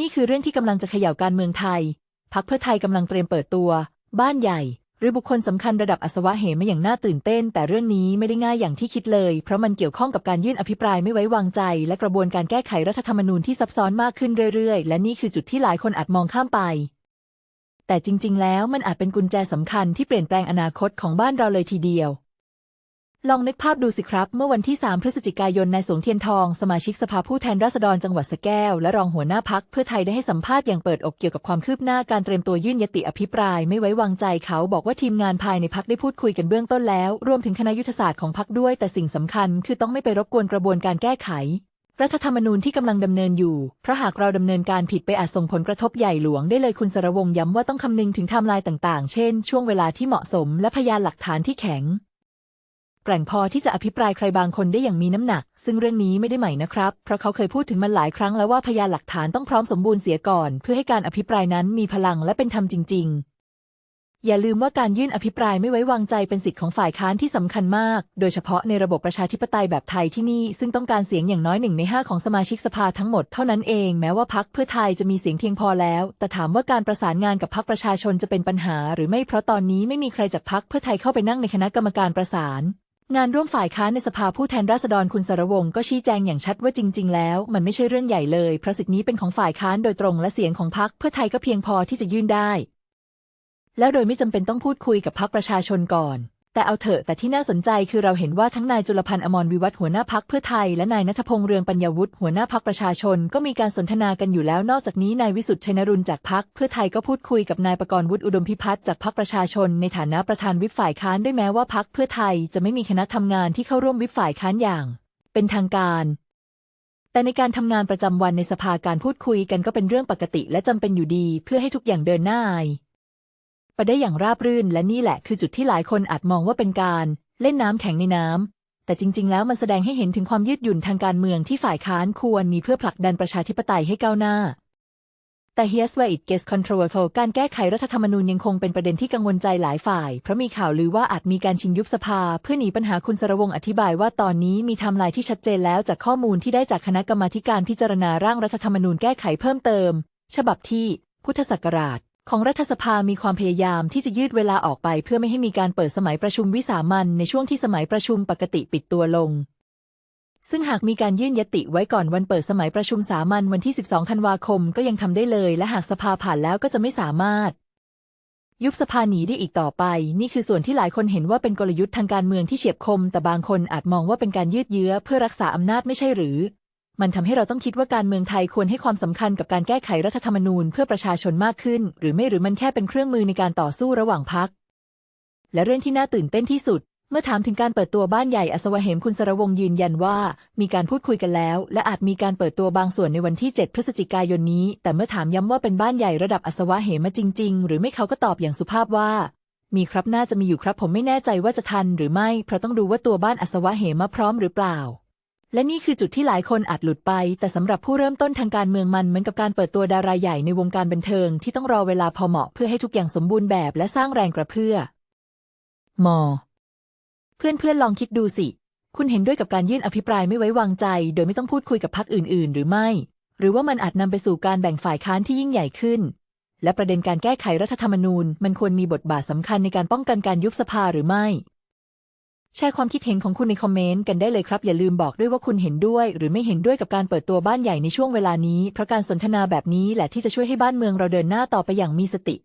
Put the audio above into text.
นี่คือเรื่องที่กำลังจะเขย่าการเมืองไทย พักเพื่อไทยกำลังเตรียมเปิดตัว บ้านใหญ่ หรือบุคคลสำคัญระดับอัศวะเหมมาอย่างน่าตื่นเต้น แต่เรื่องนี้ไม่ได้ง่ายอย่างที่คิดเลย เพราะมันเกี่ยวข้องกับการยื่นอภิปรายไม่ไว้วางใจ และกระบวนการแก้ไขรัฐธรรมนูญที่ซับซ้อนมากขึ้นเรื่อยๆ และนี่คือจุดที่หลายคนอาจมองข้ามไป แต่จริง ๆ แล้วมันอาจเป็นกุญแจสำคัญที่เปลี่ยนแปลงอนาคตของบ้านเราเลยทีเดียว ลองนึกภาพดูสิครับ เมื่อวันที่ 3 พฤศจิกายน นายสงเทียนทอง สมาชิกสภาผู้แทนราษฎรจังหวัดสแก้ว และรองหัวหน้าพักเพื่อไทยได้ให้สัมภาษณ์อย่างเปิดอกเกี่ยวกับความคืบหน้าการเตรียมตัวยื่นยติอภิปรายไม่ไว้วางใจเขาบอกว่าทีมงานภายในพักได้พูดคุยกันเบื้องต้นแล้ว รวมถึงคณะยุทธศาสตร์ของพักด้วย แต่สิ่งสำคัญคือต้องไม่ไปรบกวนกระบวนการแก้ไข รัฐธรรมนูญที่กำลังดำเนินอยู่ เพราะหากเราดำเนินการผิดไปอาจส่งผลกระทบใหญ่หลวงได้เลยคุณสรวงย้ำว่าต้องคำนึงถึงไทม์ไลน์ต่างๆ เช่น ช่วงเวลาที่เหมาะสม และพยานหลักฐานที่แข็ง แกร่งพอที่จะอภิปรายใครบางคนได้อย่างมีน้ำหนัก ซึ่งเรื่องนี้ไม่ได้ใหม่นะครับ เพราะเขาเคยพูดถึงมันหลายครั้งแล้วว่าพยานหลักฐานต้องพร้อมสมบูรณ์เสียก่อน เพื่อให้การอภิปรายนั้นมีพลังและเป็นธรรมจริง ๆอย่าลืมว่าการยื่นอภิปรายไม่ไว้วางใจเป็นสิทธิ์ของฝ่ายค้านที่สำคัญมาก โดยเฉพาะในระบบประชาธิปไตยแบบไทยที่นี่ ซึ่งต้องการเสียงอย่างน้อยหนึ่งในห้าของสมาชิกสภาทั้งหมดเท่านั้นเอง แม้ว่าพักเพื่อไทยจะมีเสียงเพียงพอแล้ว แต่ถามว่าการประสานงานกับพักประชาชนจะเป็นปัญหาหรือไม่ เพราะตอนนี้ไม่มีใครจากพักเพื่อไทยเข้าไปนั่งในคณะกรรมการประสาน งานร่วมฝ่ายค้านในสภาผู้แทนราษฎรคุณสรวงศ์ก็ชี้แจงอย่างชัดว่าจริง ๆ แล้ว มันไม่ใช่เรื่องใหญ่เลยเพราะสิทธินี้เป็นของฝ่ายค้านโดยตรงและเสียงของพรรคเพื่อไทยก็เพียงพอที่จะยื่นได้ แล้วโดยไม่จำเป็นต้องพูดคุยกับพรรคประชาชนก่อน แต่เอาเถอะแต่ที่น่าสนใจคือเราเห็นว่าทั้งนายจุลพันธ์อมรวิวัฒหัวหน้าพักเพื่อไทย และนายนัทพงษ์เรืองปัญญาวุฒิหัวหน้าพักประชาชนก็มีการสนทนากันอยู่แล้วนอกจากนี้นายวิสุทธิ์ชัยนรุนจากพักเพื่อไทยก็พูดคุยกับนายประกรณ์วุฒิอุดมพิพัฒน์จากพักประชาชน ในฐานะประธานวิปฝ่ายค้านด้วยแม้ว่าพักเพื่อไทยจะไม่มีคณะทำงานที่เข้าร่วมวิปฝ่ายค้านอย่าง เป็นทางการแต่ในการทำงานประจำวันในสภาการพูดคุยกันก็เป็นเรื่องปกติและจำเป็นอยู่ดี เพื่อให้ทุกอย่างเดินหน้า ไปได้อย่างราบรื่น และนี่แหละคือจุดที่หลายคนอาจมองว่าเป็นการเล่นน้ำแข็งในน้ำ แต่จริง ๆ แล้วมันแสดงให้เห็นถึงความยืดหยุ่นทางการเมืองที่ฝ่ายค้านควรมีเพื่อผลักดันประชาธิปไตยให้ก้าวหน้า แต่ here's where it gets controversial การแก้ไขรัฐธรรมนูญยังคงเป็นประเด็นที่กังวลใจหลายฝ่าย เพราะมีข่าวลือว่าอาจมีการชิงยุบสภา เพื่อหนีปัญหาคุณสรวงอธิบายว่าตอนนี้มีไทม์ไลน์ที่ชัดเจนแล้วจากข้อมูลที่ได้จากคณะกรรมาการพิจารณาร่างรัฐธรรมนูญแก้ไขเพิ่มเติม ฉบับที่พุทธศักราช ของรัฐสภามีความพยายามที่จะยืดเวลาออกไป เพื่อไม่ให้มีการเปิดสมัยประชุมวิสามัญในช่วงที่สมัยประชุมปกติปิดตัวลง ซึ่งหากมีการยื่นยติไว้ก่อนวันเปิดสมัยประชุมสามัญวันที่ 12 ธันวาคมก็ยังทำได้เลย และหากสภาผ่านแล้วก็จะไม่สามารถ ยุบสภาหนีได้อีกต่อไป นี่คือส่วนที่หลายคนเห็นว่าเป็นกลยุทธ์ทางการเมืองที่เฉียบคม แต่บางคนอาจมองว่าเป็นการยืดเยื้อเพื่อรักษาอำนาจไม่ใช่หรือ มันทำให้เราต้องคิดว่าการเมืองไทยควรให้ความสำคัญกับการแก้ไขรัฐธรรมนูญเพื่อประชาชนมากขึ้น หรือไม่หรือมันแค่เป็นเครื่องมือในการต่อสู้ระหว่างพรรคและเรื่องที่น่าตื่นเต้นที่สุด เมื่อถามถึงการเปิดตัวบ้านใหญ่อสวเหมคุณสรวงยืนยันว่า มีการพูดคุยกันแล้ว และอาจมีการเปิดตัวบางส่วนในวันที่ 7 พฤศจิกายนนี้ แต่เมื่อถามย้ำว่าเป็นบ้านใหญ่ระดับอสวเหมจริง ๆ หรือไม่เขาก็ตอบอย่างสุภาพว่ามีครับน่าจะมีอยู่ครับผมไม่แน่ใจว่าจะทันหรือไม่เพราะต้องดูว่าตัวบ้านอสวเหมพร้อมหรือเปล่า และนี่คือจุดที่หลายคนอาจหลุดไป แต่สำหรับผู้เริ่มต้นทางการเมืองมันเหมือนกับการเปิดตัวดาราใหญ่ในวงการบันเทิงที่ต้องรอเวลาพอเหมาะเพื่อให้ทุกอย่างสมบูรณ์แบบและสร้างแรงกระเพื่อมอ เพื่อนๆลองคิดดูสิ คุณเห็นด้วยกับการยื่นอภิปรายไม่ไว้วางใจ โดยไม่ต้องพูดคุยกับพรรคอื่น ๆ หรือไม่ หรือว่ามันอาจนำไปสู่การแบ่งฝ่ายค้านที่ยิ่งใหญ่ขึ้น และประเด็นการแก้ไขรัฐธรรมนูญ มันควรมีบทบาทสำคัญในการป้องกันการยุบสภาหรือไม่ แชร์ความคิดเห็นของคุณในคอมเมนต์กันได้เลยครับ อย่าลืมบอกด้วยว่าคุณเห็นด้วย หรือไม่เห็นด้วยกับการเปิดตัวบ้านใหญ่ในช่วงเวลานี้ เพราะการสนทนาแบบนี้แหละที่จะช่วยให้บ้านเมืองเราเดินหน้าต่อไปอย่างมีสติ